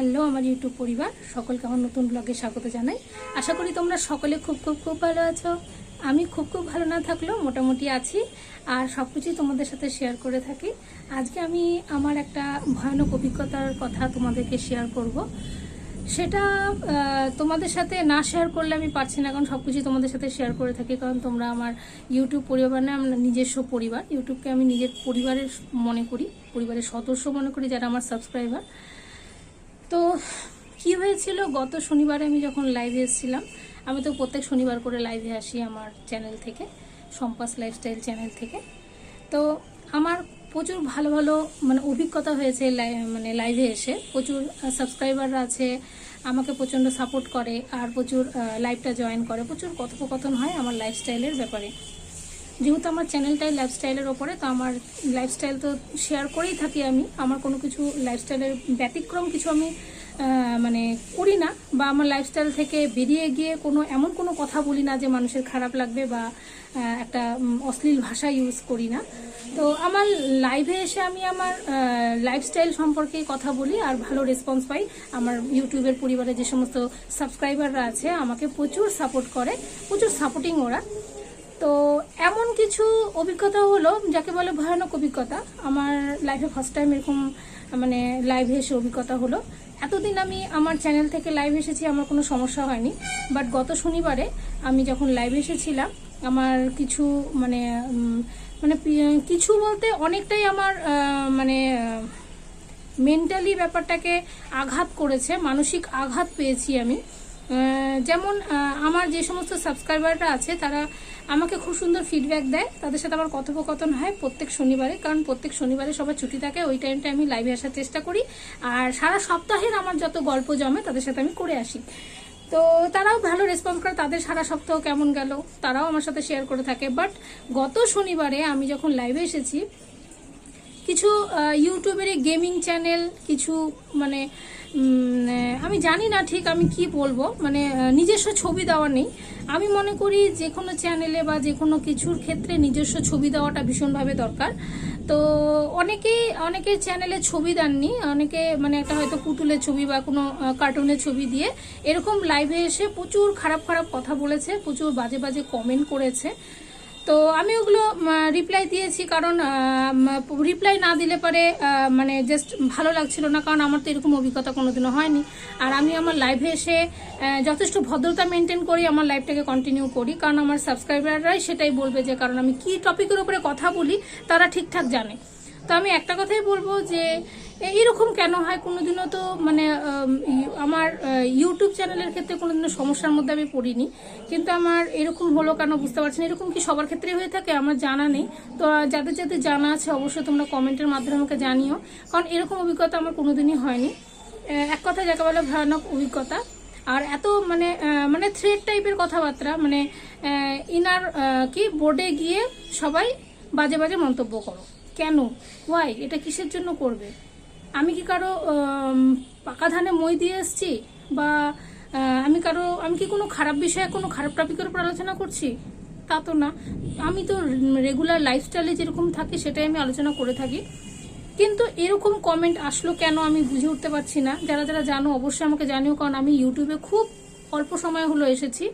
Hello, আমার YouTube পরিবার। সকলকে আমার নতুন ব্লগে স্বাগত জানাই। আশা করি তোমরা সকলে খুব খুব খুব ভালো আছো। আমি খুব খুব ভালো না থাকলেও মোটামুটি আছি আর সব কিছুই তোমাদের সাথে শেয়ার করে থাকি। আজকে আমি আমার একটা ভয়ানক অভিজ্ঞতার কথা তোমাদেরকে শেয়ার করব। সেটা তোমাদের সাথে না শেয়ার করলে আমি পারছি না, কারণ সব কিছুই তোমাদের সাথে শেয়ার করে থাকি, কারণ তোমরা আমার ইউটিউব পরিবার না, আমার নিজস্ব পরিবার। ইউটিউবকে আমি নিজের পরিবারের মনে করি, পরিবারের সদস্য মনে করি, যারা আমার সাবস্ক্রাইবার তো কি হয়েছিল? গত শনিবারে আমি যখন লাইভে এসেছিলাম, আমি তো প্রত্যেক শনিবার করে লাইভে আসি আমার চ্যানেল থেকে সম্পাস লাইফস্টাইল চ্যানেল থেকে। তো আমার প্রচুর ভালো ভালো মানে অভিজ্ঞতা হয়েছে মানে লাইভে এসে। প্রচুর সাবস্ক্রাইবাররা আছে, আমাকে প্রচণ্ড সাপোর্ট করে, আর প্রচুর লাইভটা জয়েন করে। প্রচুর কথোপকথন হয় আমার লাইফস্টাইলের ব্যাপারে। যেহেতু আমার চ্যানেলটাই লাইফস্টাইলের ওপরে, তো আমার লাইফস্টাইল তো শেয়ার করেই থাকি আমি। আমার কোনো কিছু লাইফস্টাইলের ব্যতিক্রম কিছু আমি মানে করি না বা আমার লাইফস্টাইল থেকে বেরিয়ে গিয়ে কোনো, এমন কোনো কথা বলি না যে মানুষের খারাপ লাগবে বা একটা অশ্লীল ভাষা ইউজ করি না। তো আমার লাইভে এসে আমি আমার লাইফস্টাইল সম্পর্কে কথা বলি আর ভালো রেসপন্স পাই। আমার ইউটিউবের পরিবারে যে সমস্ত সাবস্ক্রাইবাররা আছে, আমাকে প্রচুর সাপোর্ট করে, প্রচুর সাপোর্টিং ওরা। তো এমন কিছু অভিজ্ঞতা হলো, যাকে বলে ভয়ানক অভিজ্ঞতা। আমার লাইফে ফার্স্ট টাইম এরকম মানে লাইভে এসে অভিজ্ঞতা হলো। এতদিন আমি আমার চ্যানেল থেকে লাইভ এসেছি, আমার কোনো সমস্যা হয়নি। বাট গত শনিবারে আমি যখন লাইভ এসেছিলাম, আমার কিছু মানে মানে কিছু বলতে অনেকটাই আমার মানে মেন্টালি ব্যাপারটাকে আঘাত করেছে, মানসিক আঘাত পেয়েছি আমি। যেমন আমার যে সমস্ত সাবস্ক্রাইবাররা আছে, তারা আমাকে খুব সুন্দর ফিডব্যাক দেয়। তাদের সাথে আমার কথোপকথন হয় প্রত্যেক শনিবারে, কারণ প্রত্যেক শনিবারে সবার ছুটি থাকে, ওই টাইমটা আমি লাইভে আসার চেষ্টা করি। আর সারা সপ্তাহের আমার যত গল্প জমে, তাদের সাথে আমি করে আসি। তো তারাও ভালো রেসপন্স করে, তাদের সারা সপ্তাহ কেমন গেল, তারাও আমার সাথে শেয়ার করে থাকে। বাট গত শনিবারে আমি যখন লাইভে এসেছি কিছু ইউটিউবের গেমিং চ্যানেল কিছু মানে আমি জানি না ঠিক আমি কি বলব মানে নিজস্ব ছবি দেওয়া নেই। আমি মনে করি যে কোনো চ্যানেলে বা যে কোনো কিছুর ক্ষেত্রে নিজস্ব ছবি দেওয়াটা ভীষণভাবে দরকার। তো অনেকেই অনেকে চ্যানেলে ছবি দেননি, অনেকে মানে একটা হয়তো পুতুলের ছবি বা কোনো কার্টুনের ছবি দিয়ে এরকম লাইভে এসে প্রচুর খারাপ খারাপ কথা বলেছে, প্রচুর বাজে বাজে কমেন্ট করেছে। তো আমি ওগুলো রিপ্লাই দিয়েছি কারণ রিপ্লাই না দিলে পরে মানে জাস্ট ভালো লাগছিল না কারণ আমার তো এরকম অভিজ্ঞতা কোনোদিনও হয়নি। আর আমি আমার লাইভে এসে যথেষ্ট ভদ্রতা মেনটেন করি, আমার লাইভটাকে কন্টিনিউ করি। কারণ আমার সাবস্ক্রাইবাররাই সেটাই বলবে যে, কারণ আমি কি টপিকের উপরে কথা বলি, তারা ঠিকঠাক জানে। তো আমি একটা কথাই বলব যে এরকম কেন হয়? কোনোদিনও তো মানে আমার ইউটিউব চ্যানেলের ক্ষেত্রে কোনোদিনও সমস্যার মধ্যে আমি পড়িনি। কিন্তু আমার এরকম হলো কেন বুঝতে পারছি না। এরকম কি সবার ক্ষেত্রে হয়ে থাকে? আমার জানা নেই। তো যাদের যাদের জানা আছে, অবশ্যই তোমরা কমেন্টের মাধ্যমে আমাকে জানিও। কারণ এরকম অভিজ্ঞতা আমার কোনোদিনই হয়নি। এক কথা যাকে বলে ভয়ানক অভিজ্ঞতা। আর এত মানে মানে থ্রেড টাইপের কথাবার্তা মানে ইনার কি বোর্ডে গিয়ে সবাই বাজে বাজে মন্তব্য করো। কেন? ওয়াই এটা কিসের জন্য করবে? আমি কি কারও পাকা ধানে মই দিয়ে এসছি বা আমি কারও, আমি কি কোনো খারাপ বিষয়ে কোনো খারাপ টপিকের উপর আলোচনা করছি? তা তো না। আমি তো রেগুলার লাইফস্টাইলে যেরকম থাকি সেটাই আমি আলোচনা করে থাকি। কিন্তু এরকম কমেন্ট আসলো কেন আমি বুঝে উঠতে পারছি না। যারা যারা জানো অবশ্যই আমাকে জানিও, কারণ আমি ইউটিউবে খুব অল্প সময় হলো এসেছি।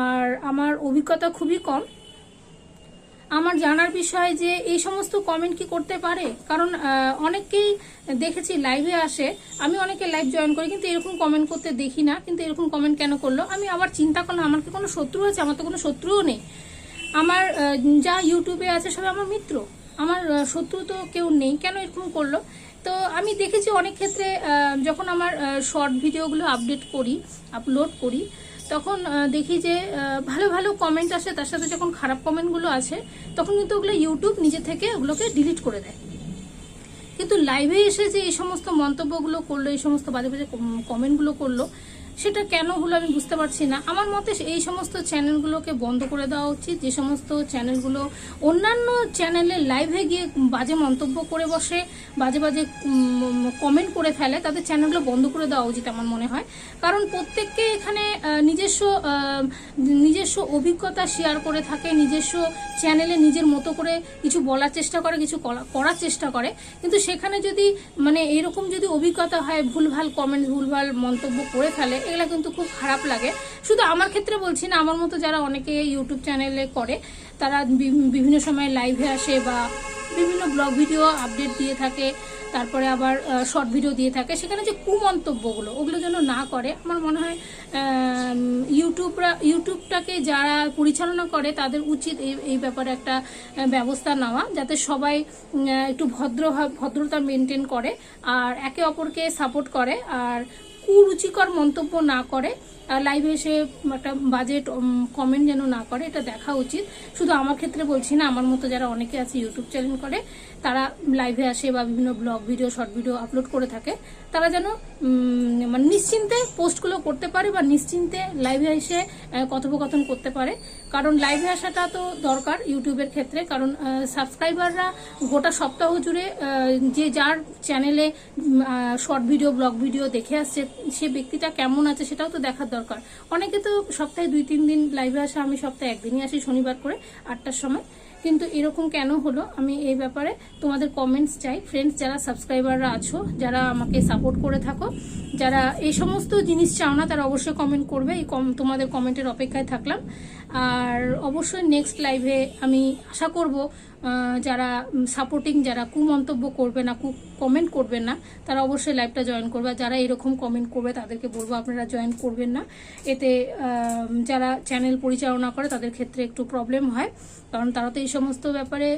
আর আমার অভিজ্ঞতা খুবই কম। আমার জানার বিষয় যে এই সমস্ত কমেন্ট কি করতে পারে? কারণ আহ, অনেককেই দেখেছি লাইভে আসে। আমি অনেকে লাইভ জয়েন করি কিন্তু এরকম কমেন্ট করতে দেখি না। কিন্তু এরকম কমেন্ট কেন করল? আমি আবার চিন্তা করলাম আমার কি কোনো শত্রু আছে? আমার তো কোনো শত্রুও নেই। আমার যা ইউটিউবে আছে সবাই আমার মিত্র। আমার শত্রু তো কেউ নেই। কেন এরকম করল? তো আমি দেখেছি অনেক ক্ষেত্রে যখন আমার শর্ট ভিডিওগুলো আপডেট করি আপলোড করি তখন দেখি যে ভালো ভালো কমেন্ট আসে, তার সাথে যখন খারাপ কমেন্টগুলো আছে তখন কিন্তু ওগুলো ইউটিউব নিজে থেকে ওগুলোকে ডিলিট করে দেয়। কিন্তু লাইভে এসে যে এই সমস্ত মন্তব্যগুলো করল, এই সমস্ত বাজে বাজে কমেন্টগুলো করল সেটা কেন হলো আমি বুঝতে পারছি না। আমার মতে এই সমস্ত চ্যানেলগুলোকে বন্ধ করে দেওয়া উচিত। যে সমস্ত চ্যানেলগুলো অন্যান্য চ্যানেলে লাইভে গিয়ে বাজে মন্তব্য করে বসে, বাজে বাজে কমেন্ট করে ফেলে, তাদের চ্যানেলগুলো বন্ধ করে দেওয়া উচিত আমার মনে হয়। কারণ প্রত্যেককে এখানে নিজস্ব নিজস্ব অভিজ্ঞতা শেয়ার করে থাকে, নিজস্ব চ্যানেলে নিজের মতো করে কিছু বলার চেষ্টা করে, কিছু করা- করার চেষ্টা করে। কিন্তু সেখানে যদি মানে এরকম যদি অভিজ্ঞতা হয়, ভুলভাল কমেন্ট ভুলভাল মন্তব্য করে ফেলে এগুলো কিন্তু খুব খারাপ লাগে। শুধু আমার ক্ষেত্রে বলছি না, আমার মতো যারা অনেকে ইউটিউব চ্যানেলে করে, তারা বিভিন্ন সময় লাইভে আসে বা বিভিন্ন ব্লগ ভিডিও আপডেট দিয়ে থাকে, তারপরে আবার শর্ট ভিডিও দিয়ে থাকে, সেখানে যে কুমন্তব্যগুলো, ওগুলো যেন না করে, আমার মনে হয় ইউটিউবরা ইউটিউবটাকে যারা পরিচালনা করে, তাদের উচিত এই এই ব্যাপারে একটা ব্যবস্থা নেওয়া, যাতে সবাই একটু ভদ্র ভদ্রতা মেনটেন করে, আর একে অপরকে সাপোর্ট করে, আর কুরুচিকর মন্তব্য না করে লাইভে এসে একটা বাজেট কমেন্ট যেন না করে, এটা দেখা উচিত। শুধু আমার ক্ষেত্রে বলছি না, আমার মতো যারা অনেকে আছে ইউটিউব চ্যানেল করে, তারা লাইভে আসে বা বিভিন্ন blog video short video upload করে থাকে, তারা যেন মানে নিশ্চিন্তে পোস্টগুলো করতে পারে বা নিশ্চিন্তে লাইভে এসে কথোপকথন করতে পারে। কারণ লাইভে আসাটা তো দরকার ইউটিউবের ক্ষেত্রে, কারণ সাবস্ক্রাইবাররা গোটা সপ্তাহ জুড়ে যে যার চ্যানেলে শর্ট ভিডিও ব্লগ ভিডিও দেখে আসছে সে ব্যক্তিটা কেমন আছে সেটাও তো দেখার দরকার। অনেকে তো সপ্তাহে দুই, তিন দিন লাইভে আসে, আমি সপ্তাহে একদিনই আসি, শনিবার করে আটটার সময়। কিন্তু এরকম কেন হলো? আমি এই ব্যাপারে তোমাদের কমেন্টস চাই। ফ্রেন্ডস যারা সাবস্ক্রাইবাররা আছো, যারা আমাকে সাপোর্ট করে থাকো, যারা এই সমস্ত জিনিস চাও না, তারা অবশ্যই কমেন্ট করবে। এই কম তোমাদের কমেন্টের অপেক্ষায় থাকলাম। আর অবশ্যই নেক্সট লাইভে আমি আশা করব যারা সাপোর্টিং যারা, কুমন্তব্য করবে না, কু কমেন্ট করবেন না, তারা অবশ্যই লাইভটা জয়েন করবে। যারা এরকম কমেন্ট করবে, তাদেরকে বলব আপনারা জয়েন করবেন না। এতে যারা চ্যানেল পরিচালনা করে, তাদের ক্ষেত্রে একটু প্রবলেম হয়। কারণ তারা তো এই সমস্ত ব্যাপারে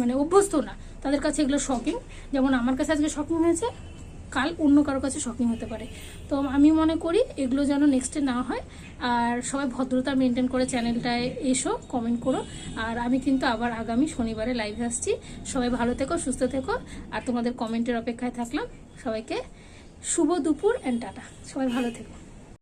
মানে অভ্যস্ত না। তাদের কাছে এগুলো শকিং যেমন আমার কাছে আজকে শকিং হয়েছে কাল অন্য কারোর কাছে শকিং হতে পারে। তো আমি মনে করি এগুলো যেন নেক্সটে না হয়। আর সবাই ভদ্রতা মেনটেন করে চ্যানেলটায় এসো কমেন্ট করো। আর আমি কিন্তু আবার আগামী শনিবারে লাইভে আসছি। সবাই ভালো থেকো, সুস্থ থেকো। আর তোমাদের কমেন্টের অপেক্ষায় থাকলাম। সবাইকে শুভ দুপুর অ্যান্ড টাটা। সবাই ভালো থেকো।